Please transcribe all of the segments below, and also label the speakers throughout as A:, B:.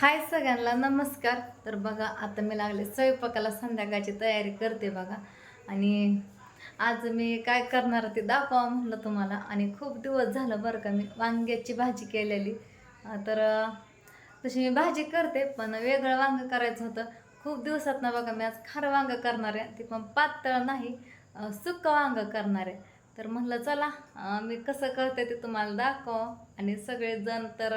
A: हाय सगळ्यांना नमस्कार. तर बघा आता मी लागले स्वयंपाकाला संध्याकाळची तयारी करते बघा. आणि आज मी काय करणार ते दाखवा म्हणलं तुम्हाला. आणि खूप दिवस झालं बरं का मी वांग्याची भाजी केलेली. तर तशी मी भाजी करते पण वेगळं वांगं करायचं होतं. खूप दिवसात ना बघा मी आज खारं वांगं करणार आहे. ते पण पातळ नाही सुकं वांगं करणार आहे. तर म्हणलं चला मी कसं करते ते तुम्हाला दाखव. आणि सगळेजण तर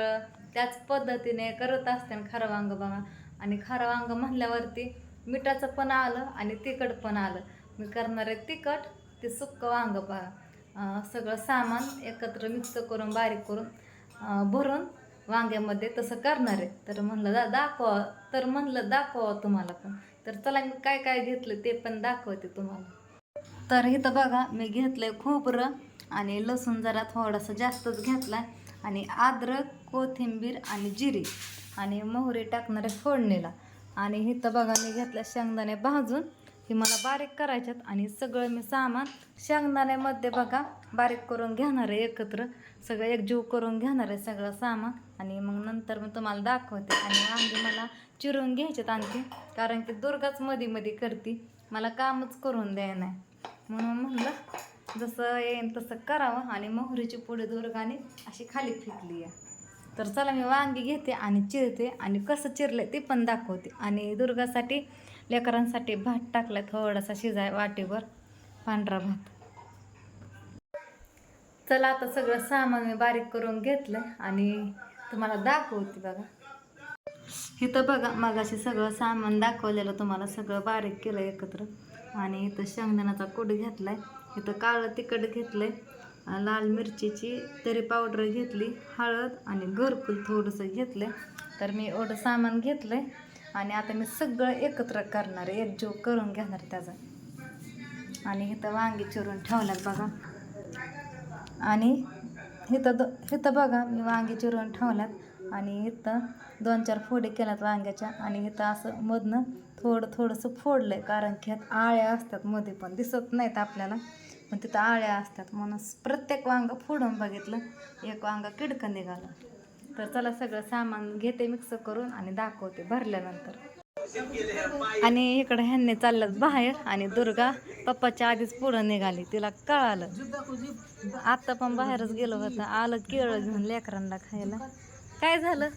A: त्याच पद्धतीने करत असते आणि खारं वांगं बघा. आणि खारं वांग म्हणल्यावरती मिठाचं पण आलं आणि तिखट पण आलं. मी करणार आहे तिखट ते सुक्कं वांग बघा सगळं सामान एकत्र मिक्स करून बारीक करून भरून वांग्यामध्ये तसं करणार आहे. तर म्हणलं दा दाखवा तर म्हणलं दाखवा तुम्हाला पण. तर चला मी काय काय घेतलं ते पण दाखवते तुम्हाला. तर इथं बघा मी घेतलंय खोबरं आणि लसूण जरा थोडासा जास्तच घेतला आणि अद्रक कोथिंबीर आणि जिरी आणि मोहरी टाकणार आहे फोडणीला. आणि इथं बघा मी घेतलं शेंगदाणे भाजून ही मला बारीक करायच्यात आणि सगळं मी सामान शेंगदाण्यामध्ये बघा बारीक करून घेणार आहे एकत्र. सगळं एकजीव करून घेणार आहे सगळं सामान. आणि मग नंतर मी तुम्हाला दाखवते. आणि आम्ही मला चिरून घ्यायच्यात आणखी कारण की दुर्गाच मध्ये मध्ये करते. मला कामच करून द्याय नाही. म्हणून म्हणलं जसं येईन तसं करावं. आणि मोहरीची पुढे दुर्गाने अशी खाली फेकली आहे. तर चला मी वांगी घेते आणि चिरते आणि कसं चिरलं ते पण दाखवते. आणि दुर्गासाठी लेकरांसाठी भात टाकला थोडासा शिजाय वाटीवर पांढरा भात. चला आता सगळं सामान मी बारीक करून घेतलं आणि तुम्हाला दाखवते बघा. इथं बघा मगाशी सगळं सामान दाखवलेलं तुम्हाला सगळं बारीक केलं एकत्र. आणि इथं शेंगदाण्याचा कूट घेतलाय. इथं काळं तिखट घेतलंय. लाल मिरचीची तरी पावडर घेतली हळद आणि घरकुल थोडंसं घेतलं. तर मी एवढं सामान घेतलंय आणि आता मी सगळं एकत्र करणार आहे. एकजीव करून घेणार त्याचा. आणि इथं वांगी चिरून ठेवल्यात बघा. आणि इथं द इथं बघा मी वांगी चिरून ठेवल्यात. आणि इथं दोन चार फोडी केल्यात वांग्याच्या. आणि इथं असं मधनं थोडं थोडंसं फोडलं आहे कारण की ह्यात आळ्या असतात मध्ये पण दिसत नाहीत आपल्याला. पण तिथं आळ्या असतात. म्हणून प्रत्येक वांगं फोडून बघितलं एक वांगा किडकं निघालं. तर चला सगळं सामान घेते मिक्स करून आणि दाखवते भरल्यानंतर. आणि इकडं ह्यांनी चाललं बाहेर आणि दुर्गा पप्पाच्या आधीच पुढं निघाली. तिला कळालं. आत्ता पण बाहेरच गेलो होतं. आलं केळं घेऊन लेकरांना खायला. काय झालं?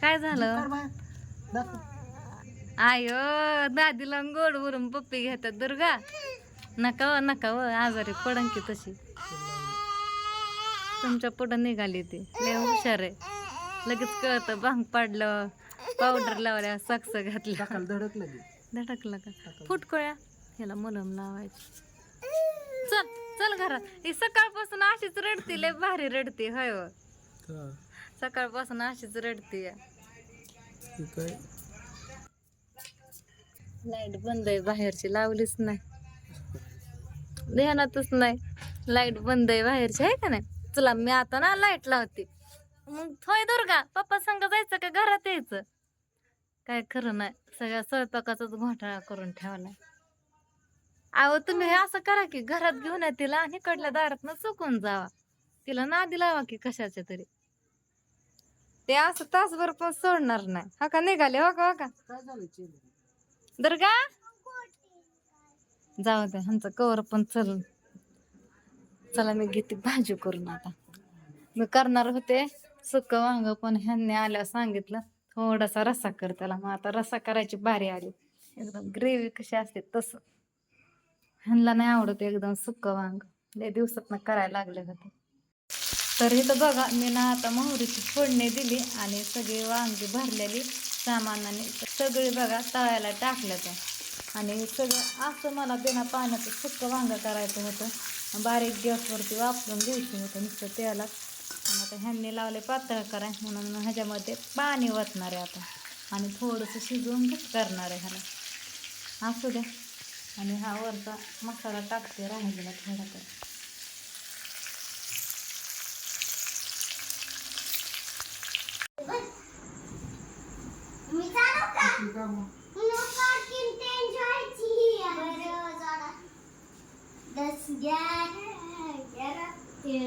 A: काय झालं? आयो दादीला गोड वरून पप्पी घेतात दुर्गा. नका व नका व आजारी पडन की तशी. तुमच्या पुढं निघाली ती. लय हुशार आहे. लगेच कळतं भांग पाडलं पावडर लावल्या सक्स घातल्या. धडकलं का. फुटकोळ्या. ह्याला मलम लावायची. चल चल घरात. ही सकाळपासून अशीच रडती लय भारी रडती होय हो. सकाळपासून अशीच रडती. लाइट बंद आहे बाहेरची लावलीच नाही. ध्यानातच नाही. लाइट बंद आहे बाहेरची आहे का नाही? चला मी आता ना लाइट लावते मग थोय दुर्गा पप्पा संग जायचं का घरात यायचं? काय खरं नाही सगळ्या स्वयंपाकाचाच घोटाळा करून ठेवलाय. अहो तुम्ही हे असं करा की घरात घेऊन या तिला आणि कडल्या दारात चुकून जावा. तिला नादी लावा की कशाच्या तरी. ते असं तासभर पण सोडणार नाही. हा का निघाले हो का हो का? दुर्गा? जाऊ दे ह्यांचं कवर पण चल. चला मी घेते भाजी करून आता. मी करणार होते सुक वांग पण ह्यांनी आल्या सांगितलं थोडासा रस्सा कर त्याला. मग आता रस्सा करायची बारी आली. एकदम ग्रेव्ही कशी असते तसं. ह्यांना नाही आवडत एकदम सुक वांग. लय दिवसात करायला लागले होते. तर इथं बघा मी ना आता मोहरीची फोडणी दिली आणि सगळी वांगी भरलेली सामानाने. सगळी बघा तळायला टाकलं तर आणि सगळं असं मला बिना पाण्याचं सुक्क वांगं करायचं होतं. बारीक गॅसवरती वापरून घ्यायचं होतं नुसतं तेलात. आता ह्यांनी लावले पातळ कराय म्हणून मग ह्याच्यामध्ये पाणी वतणार आहे आता. आणि थोडंसं शिजवून घट करणार आहे ह्याला. असू द्या. आणि हा वरचा मसाला टाकते राहिलेला थोडा तर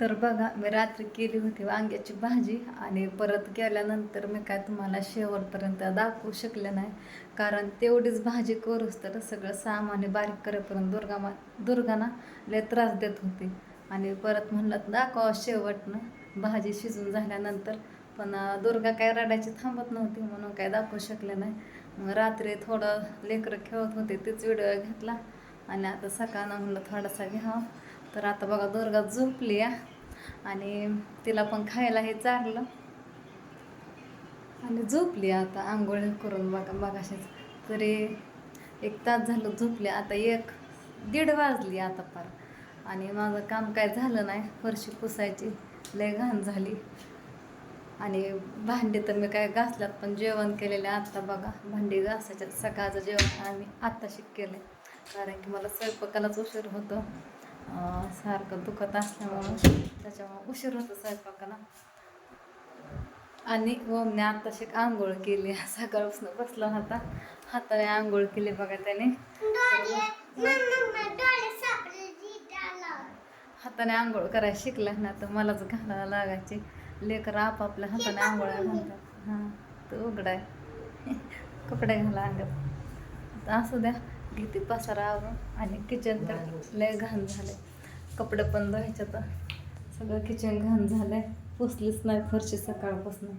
A: तर बघा मी रात्री केली होती वांग्याची भाजी आणि परत गेल्यानंतर मी काय तुम्हाला शेवटपर्यंत दाखवू शकले नाही. कारण तेवढीच भाजी करूच तर सगळं सामान बारीक करेपर्यंत दुर्गा मा दुर्गाना लय त्रास देत होती. आणि परत म्हणलं दाखवा शेवटनं. भाजी शिजून झाल्यानंतर पण दुर्गा काय रडायची थांबत नव्हती म्हणून काय दाखवू शकले नाही. मग रात्री थोडं लेकरं खेळत होते तेच व्हिडिओ घेतला. आणि आता सकाळनं म्हणलं थोडासा घ्यावा तर आता बघा दुर्गा झोपली या आणि तिला पण खायला हे चारलं. आणि झोपली आता आंघोळ करून बघा बघाशीच तरी एक तास झालं झोपली आता एक दीड वाजली आता फार आणि माझं काम काय झालं नाही फरशी पुसायची लय घाण झाली. आणि भांडी तर मी काय घासल्यात पण जेवण केलेले आत्ता बघा. भांडी घासायच्यात सकाळचं जेवण आम्ही आत्ताशी केलं कारण की मला स्वयंपाकालाच उशीर होतं. सारखं दुखत असल्यामुळं त्याच्यामुळं उशीर होतो स्वयंपाकाला आणि ओमने आत्ताशी आंघोळ केली. सकाळपासून बसला होता. हाताने आंघोळ केली बघा त्याने. हाताने आंघोळ करायला शिकला ना तर मलाच घालायला लागायचे. लेकर आपापल्या हाताने आंघोळ घालतात. हां तो उघडाय कपडे घाला अंगात. आता असू द्या. घेते पसारा आवरून आणि किचन तर लय घाण झाले कपडे पण धुवायचे तर सगळं किचन घाण झालंय. पुसलीच नाही फरशी सकाळपासून.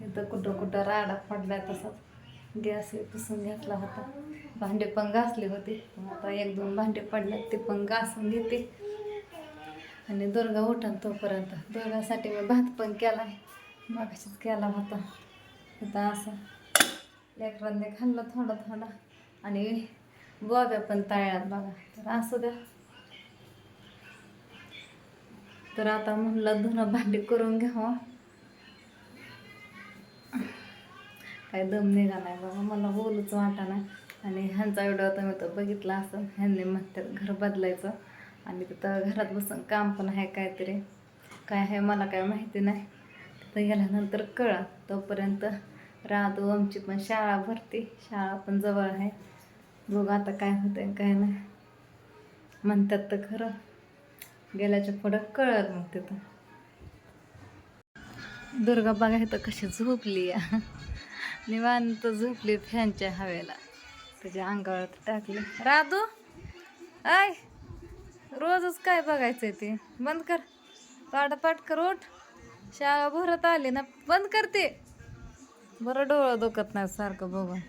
A: इथं कुठं कुठं राडा पडलाय तसाच गॅस हे पुसून घेतला होता. भांडे पण घासली होती. आता एक दोन भांडे पडले ते पण घासून घेते. आणि दुर्गा उठन तोपर्यंत. दुर्गासाठी मी भात पण केला मागाशीच केला होता. आता असं. लेकरांनी खाल्लं थोडं थोडं. आणि गोव्या पण तळ्यात बघा. तर असू द्या. तर आता म्हणलं धुणं भांडी करून घ्यावं. काय दम निघा नाही बाबा मला बोलूच वाटा नाही आणि ह्यांचा व्हिडिओ तुम्ही तर बघितला असं. ह्यांनी म्हणतात घर बदलायचं. आणि तिथं घरात बसून काम पण आहे काहीतरी. काय आहे मला काय माहिती नाही. तिथं गेल्यानंतर कळा तोपर्यंत राहतो आमची पण शाळा भरती. शाळा पण जवळ आहे. बघू आता काय होतंय काय नाही. म्हणतात तर खरं. गेल्याच्या पुढं कळत मग तिथं. दुर्गा बघा तर कशी झोपली या. निवांत झोपली फॅनच्या हवेला. त्याच्या अंगावर टाकली. राधू! आय रोजच काय बघायचंय ते? बंद कर. पाटापाट कर उठ. शाळा भरत आली ना बंद करते बरं डोळं दुखत नाही सारखं बघून.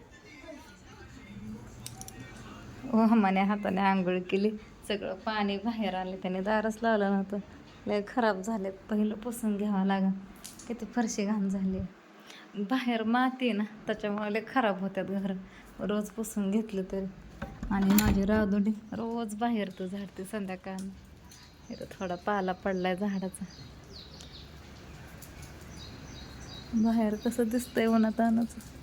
A: ओहमाने हाताने आंघोळ केली. सगळं पाणी बाहेर आले. त्याने दारच लावलं नव्हतं. लय खराब झाले. पहिलं पुसून घ्यावं लागा किती फरशी घाण झाली. बाहेर माती आहे ना त्याच्यामुळे लय खराब होत्यात घर. रोज पुसून घेतलं तरी. आणि माझी रावदोडी रोज बाहेर तू झाडते संध्याकाळ. इथं थोडा पाला पडलाय झाडाचा. बाहेर कसं दिसतंय उन्हातानाचं.